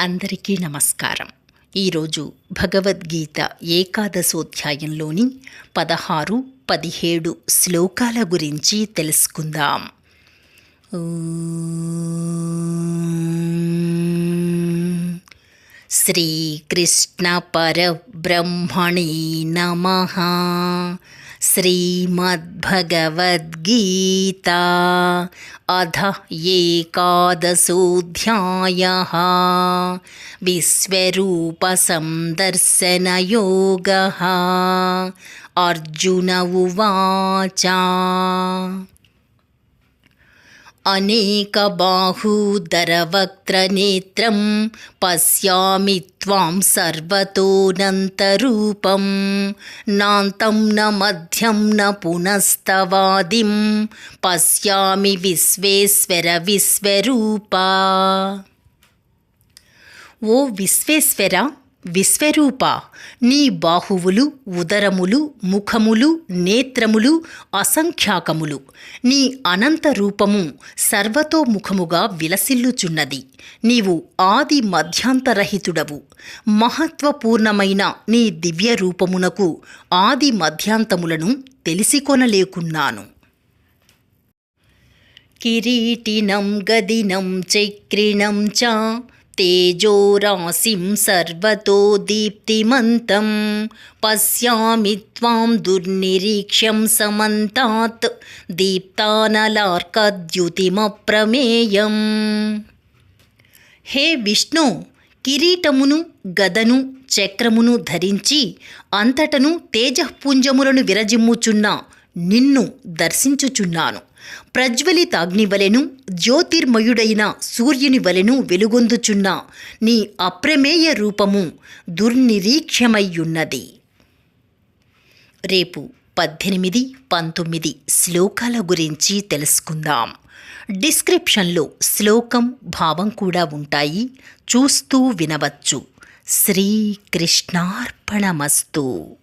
అందరికీ నమస్కారం. ఈరోజు భగవద్గీత ఏకాదశోధ్యాయంలోని పదహారు పదిహేడు శ్లోకాల గురించి తెలుసుకుందాం. శ్రీకృష్ణ పరబ్రహ్మణే నమ. श्रीमद्भगवद्गीता। अध एकादशोऽध्यायः। विश्वरूपसन्दर्शनयोगः अर्जुन उवाच। అనేకబాహూదరవక్త్రనేత్రం పశ్యామి త్వాం సర్వతోనంతరూపం. నాంతం న మధ్యం న పునస్తవాదిం. పశ్యామి విశ్వేశ్వర విశ్వరూపా. ఓ విశ్వేశ్వర! విశ్వరూప. నీ బాహువులు ఉదరములు ముఖములు నేత్రములు అసంఖ్యాకములు. నీ అనంత రూపము సర్వతోముఖముగా విలసిల్లుచున్నది. నీవు ఆది మధ్యాంతరహితుడవు. మహత్వపూర్ణమైన నీ దివ్య రూపమునకు ఆది మధ్యాంతములను తెలిసికొనలేకున్నాను. కిరీటినం గదినం చక్రిణం చ తేజోరాశిం సర్వతో దీప్తిమంతం. పశ్యామి త్వాం దుర్నిరీక్ష్యం సమంతాత్. దీప్తానలార్కద్యుతిమప్రమేయం. హే విష్ణు కిరీటమును గదను చక్రమును ధరించి అంతటను తేజఃపుంజములను విరజిమ్ముచున్న నిన్ను దర్శించుచున్నాను. ప్రజ్వలిత అగ్నివలెను జ్యోతిర్మయుడైన సూర్యుని వలెను వెలుగొందుచున్న నీ అప్రమేయ రూపము దుర్నిరీక్ష్యమయ్యున్నది రేపు పద్దెనిమిది పంతొమ్మిది శ్లోకాల గురించి తెలుసుకుందాం. డిస్క్రిప్షన్లో శ్లోకం భావం కూడా ఉంటాయి. చూస్తూ వినవచ్చు. శ్రీకృష్ణార్పణమస్తు.